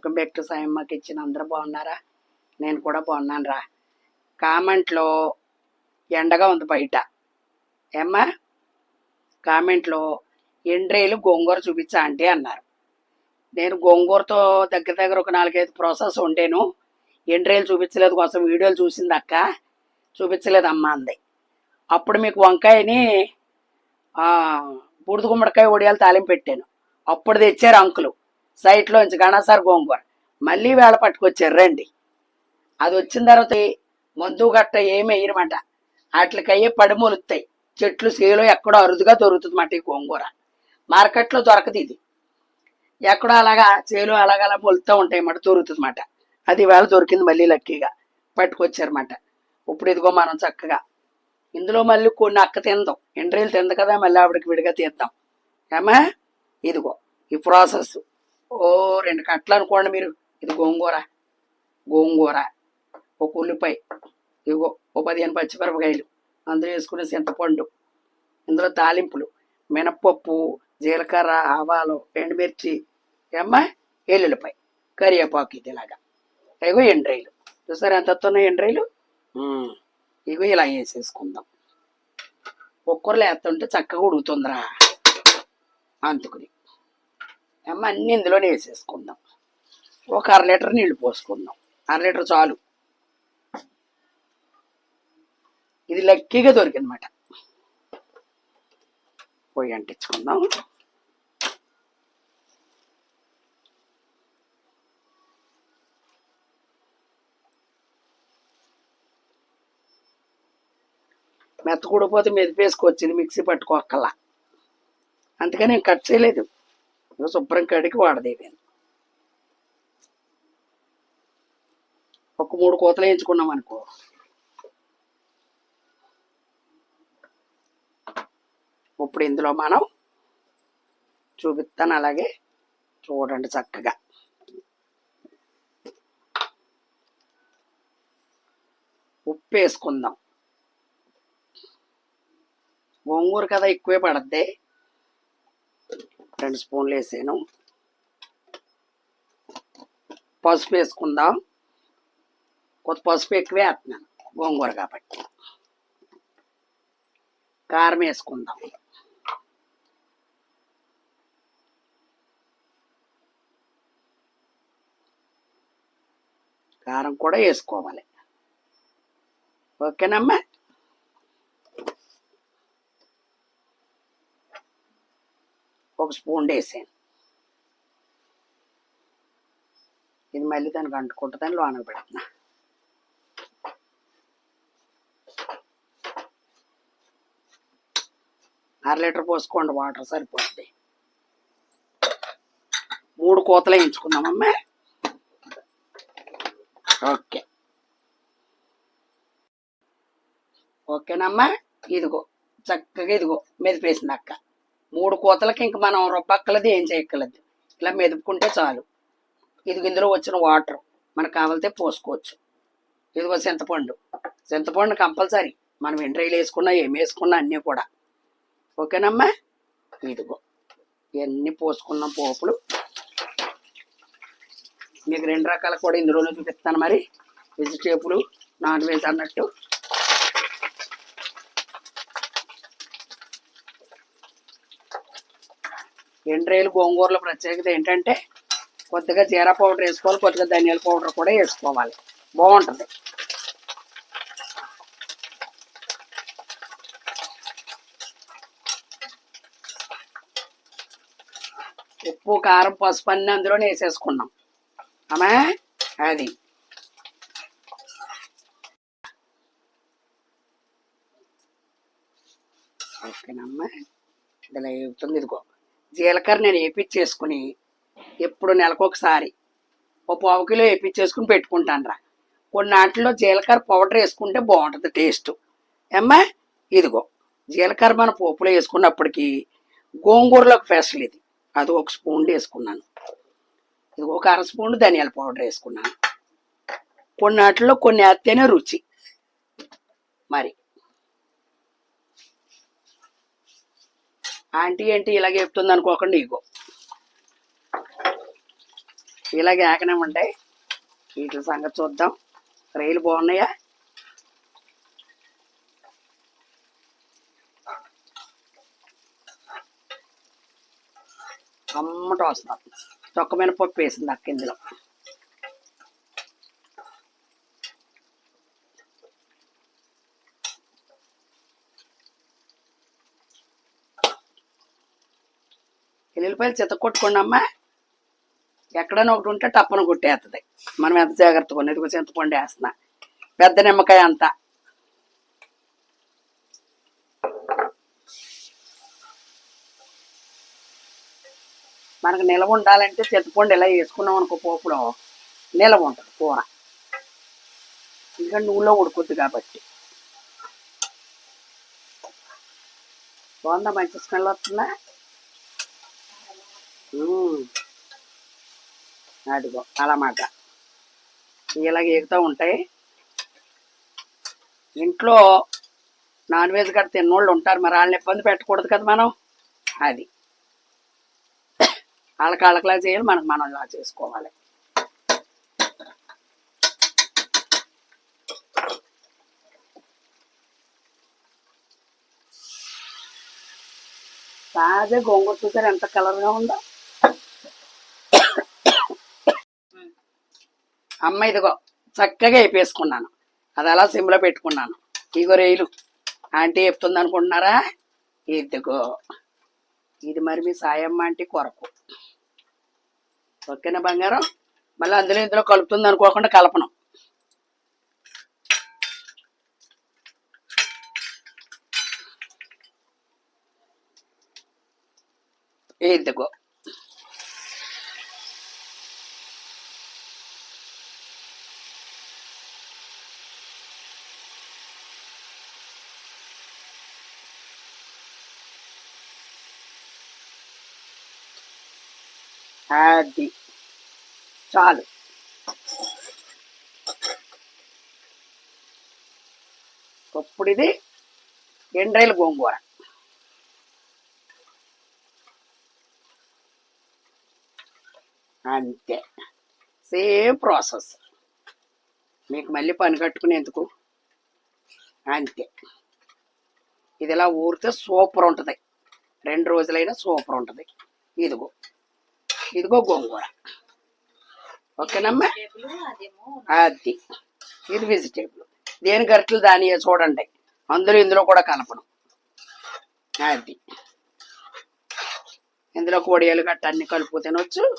Welcome back to Sayamma ఇచ్చిన అందరూ బాగున్నారా? నేను కూడా బాగున్నాను రా కామెంట్లో ఎండగా ఉంది బయట. ఏమ్మా? కామెంట్లో ఎండ్రేలు గోంగూర చూపించా అంటే అన్నారు. నేను గోంగూరతో దగ్గర దగ్గర ఒక నాలుగైదు ప్రాసెస్ ఉండేను ఎండ్రేలు చూపించలేదు కోసం వీడియోలు చూసింది అక్క. చూపించలేదమ్మా అంది. అప్పుడు మీకు వంకాయని బూడిద గుమ్మడికాయ ఒడియాలు తాలింపు పెట్టాను. అప్పుడు తెచ్చారు అంకులు. సైట్లోంచి గణాసార్ గోంగూర మళ్ళీ వేళ పట్టుకొచ్చారు రండి. అది వచ్చిన తర్వాత మందు గట్ట ఏమి వేయనమాట వాటికయ్యే పడిమొలుస్తాయి చెట్లు సేలో ఎక్కడో అరుదుగా దొరుకుతుంది ఈ గోంగూర మార్కెట్లో దొరకదు ఇది. ఎక్కడో అలాగా చేలు అలాగ అలా మొలుతూ ఉంటాయి అన్నమాట దొరుకుతుంది అది వేళ దొరికింది మళ్ళీ లక్కీగా పట్టుకొచ్చారన్నమాట. ఇప్పుడు ఇదిగో మనం చక్కగా ఇందులో మళ్ళీ కొన్ని అక్క తిందాం. ఎండ్రీలు తింద కదా మళ్ళీ ఆవిడకి విడిగా తీద్దాం. ఏమా ఇదిగో ఈ ప్రాసెస్. ఓ రెండు కట్టలు అనుకోండి మీరు. ఇది గోంగూర. గోంగూర. ఒక ఉల్లిపాయ. ఇదిగో ఓ పదిహేను పచ్చిమిరపకాయలు. అందులో వేసుకునే చింతపండు. ఇందులో తాలింపులు. మినప్పప్పు జీలకర్ర ఆవాలు ఎండుమిర్చి ఏమ్మా? ఎల్లుల్లిపాయ. కరివేపాకు ఇది ఇలాగా. ఇగో ఎండ్రాయిలు. చూసారా ఎంత వస్తున్నాయి ఎండ్రాయిలు? ఉమ్, ఇగో ఇలా వేసేసుకుందాం. ఒక్కరు వేస్తుంటే చక్కగా ఉడుకుతుందిరా. అందుకుని అమ్మ అన్ని ఇందులోనే వేసేసుకుందాం. ఒక అర లీటర్ నీళ్ళు పోసుకుందాం. అర లీటర్ చాలు. ఇది లక్కీగా దొరికిందన్నమాట. పొయ్యి అంటించుకుందాం. మెత్తకూడపోతే మెదిపేసుకోవచ్చు ఇది మిక్సీ పట్టుకోక్కల్లా అందుకని నేను కట్ చేయలేదు. ఇదిగో శుభ్రం కడిగి వాడదేవాను ఒక మూడు కోతలు వేయించుకున్నాం అనుకో. ఇప్పుడు ఇందులో మనం చూపిస్తాను అలాగే చూడండి చక్కగా. ఉప్పు వేసుకుందాం. గోంగూర కదా ఎక్కువే పడద్ది. రెండు స్పూన్లు వేసాను. పసుపు వేసుకుందాం. కొత్త పసుపు ఎక్కువే వేస్తున్నాను గోంగూర కాబట్టి. కారం వేసుకుందాం. కారం కూడా వేసుకోవాలి. ఓకేనమ్మా? ఒక స్పూన్ వేసాను ఇది మళ్ళీ దానికి అంటుకుంటుందని లోన పెడుతున్నా. అర లీటర్ పోసుకోండి వాటర్ సరిపోతుంది. మూడు కోతలు వేయించుకుందామమ్మా ఓకే. ఓకేనమ్మా? ఇదిగో చక్కగా ఇదిగో మెదిపేసింది అక్క. మూడు కోతలకి ఇంక మనం రొప్పక్కలది ఏం చేయక్కలేదు ఇలా మెదుపుకుంటే చాలు. ఇది ఇందులో వచ్చిన వాటర్ మనకు కావాలితే పోసుకోవచ్చు. ఇదిగో చింతపండు. చింతపండు కంపల్సరీ. మనం ఎండ్రైలు వేసుకున్నా ఏమి వేసుకున్నా అన్నీ కూడా. ఓకేనమ్మా? ఇదిగో. ఇవన్నీ పోసుకున్నాం పోపులు. మీకు రెండు రకాల కూడా ఇందులోనే చూపిస్తాను మరి. వెజిటేబుల్ నాన్ వెజ్ అన్నట్టు. ఎండ్రేలు గోంగూరల ప్రత్యేకత ఏంటంటే కొద్దిగా జీరా పౌడర్ వేసుకోవాలి కొద్దిగా ధనియాల పౌడర్ కూడా వేసుకోవాలి. బాగుంటుంది. ఉప్పు కారం పసుపు అన్నీ అందులోనే వేసేసుకున్నాం. అమ్మా అది. ఓకేనమ్మా. ఇలా ఇదిగో. జీలకర్ర నేను వేపించేసుకుని ఎప్పుడు నెలకొకసారి ఓ పావు కిలో వేపించేసుకుని పెట్టుకుంటాను రా కొన్నాటిలో జీలకర్ర పౌడర్ వేసుకుంటే బాగుంటుంది టేస్ట్. ఏమ్మా? ఇదిగో జీలకర్ర మన పోపులో వేసుకున్నప్పటికీ గోంగూరలోకి స్పెషల్ ఇది. అది ఒక స్పూన్ వేసుకున్నాను. ఇది ఒక అర స్పూన్ ధనియాల పౌడర్ వేసుకున్నాను. కొన్నాటిలో కొన్ని వేస్తేనే రుచి. మరి ఆంటీ ఏంటి ఇలాగే చెప్తుంది అనుకోకుండా ఇగో. ఇలాగే ఆకనివ్వండి వీటి సంగతి చూద్దాం. రైలు బాగున్నాయా? అమ్మట వస్తుంది. తొక్క మీద పప్పు వేసింది అక్క ఇందులో. ఎల్లిపాయలు చెత్త కొట్టుకోండమ్మా ఎక్కడైనా ఒకటి ఉంటే టప్పన కొట్టేస్తుంది మనం ఎంత జాగ్రత్తగా ఉన్నది కొంచెం చింతపండు వేస్తున్నా. పెద్ద నిమ్మకాయ అంతా. మనకు నిలవ ఉండాలంటే చింతపండు ఇలా వేసుకున్నాం అనుకో పోపులో నిలవ ఉంటుంది కూర. ఇంకా నూనెలో ఉడుకుద్ది కాబట్టి. బాగుందా? మంచి స్మెల్ వస్తుందా? అదిగో అలామాట ఇలాగ ఎగుతూ ఉంటాయి. ఇంట్లో నాన్ వెజ్ కట్ట తిన్నోళ్ళు ఉంటారు మరి వాళ్ళని ఇబ్బంది పెట్టకూడదు కదా మనం? అది. వాళ్ళకి వాళ్ళకిలా చేయాలి మనకు మనం ఇలా చేసుకోవాలి. తాజా గోంగూర చూసారు ఎంత కలర్గా ఉందో? అమ్మ ఇదిగో చక్కగా వేపేసుకున్నాను. అది అలా సిమ్లో పెట్టుకున్నాను. ఇగో రైలు ఆంటీ చెప్తుంది అనుకుంటున్నారా ఇదిగో. ఇది మరి మీ సాయమ్మ ఆంటీ కొరకు. ఓకేనా బంగారం? మళ్ళీ అందులో ఇందులో కలుపుతుంది అనుకోకుండా కలపను. ఇదిగో. అది. చాలు. ఇప్పుడు ఇది ఎండ్రాయిల గోంగూర. అంతే. Same process. మీకు మళ్ళీ పని కట్టుకునేందుకు. అంతే. ఇది ఇలా ఊరితే సూపర్ ఉంటుంది. రెండు రోజులైనా సూపర్ ఉంటుంది. ఇదిగో. ఇదిగో గోంగూర. ఓకేనమ్మా? అది. ఇది వెజిటేబుల్ దేని గరిటలు దాని చూడండి. అందులో ఇందులో కూడా కలపడం అది. ఇందులో కోడియాలు గట్ట అన్ని కలుపు తినొచ్చు.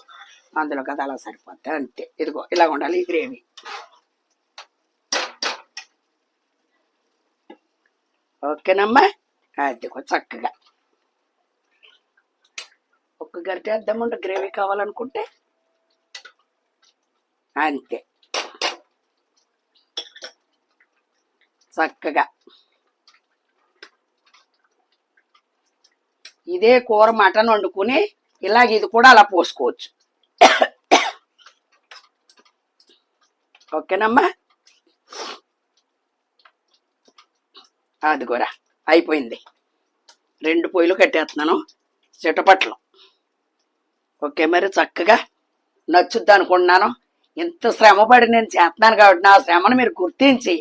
అందులో కదా అలా సరిపోద్ది. అంతే. ఇదిగో ఇలా ఉండాలి ఈ గ్రేవీ. ఓకేనమ్మా? అదిగో చక్కగా. ఒక గరిటె అద్దమంట గ్రేవీ కావాలనుకుంటే అంతే. చక్కగా. ఇదే కూర మటన్ వండుకుని ఇలాగ ఇది కూడా అలా పోసుకోవచ్చు. ఓకేనమ్మా? అది కూడా అయిపోయింది. రెండు పొయ్యిలు కట్టేస్తున్నాను. చిటపట్లు. ఓకే మరి చక్కగా నచ్చుద్ది అనుకుంటున్నాను. ఇంత శ్రమపడి నేను చేస్తున్నాను కాబట్టి నా శ్రమను మీరు గుర్తించి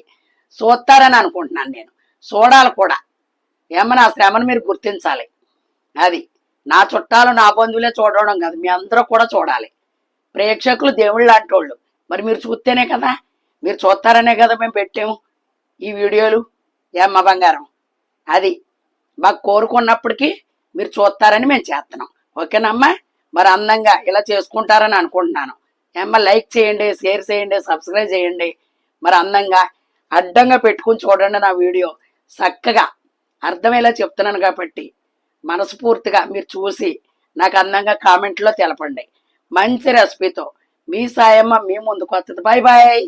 చూస్తారని అనుకుంటున్నాను నేను. చూడాలి కూడా. ఏమో నా శ్రమను మీరు గుర్తించాలి. అది నా చుట్టాలు నా బంధువులే చూడడం కాదు మీ అందరూ కూడా చూడాలి. ప్రేక్షకులు దేవుళ్ళు లాంటి వాళ్ళు. మరి మీరు చూస్తేనే కదా మీరు చూస్తారనే కదా మేము పెట్టాము ఈ వీడియోలు. ఏమ్మ బంగారం? అది మాకు కోరుకున్నప్పటికీ మీరు చూస్తారని మేము చేస్తున్నాం. ఓకేనమ్మా మరి అందంగా ఇలా చేసుకుంటారని అనుకుంటున్నాను. ఏమో లైక్ చేయండి షేర్ చేయండి సబ్స్క్రైబ్ చేయండి. మరి అందంగా అడ్డంగా పెట్టుకుని చూడండి నా వీడియో. చక్కగా అర్థమయ్యేలా చెప్తున్నాను కాబట్టి మనస్ఫూర్తిగా మీరు చూసి నాకు అందంగా కామెంట్లో తెలపండి. మంచి రెసిపీతో మీ సాయమ్మ మీ ముందుకు వస్తుంది. Bye bye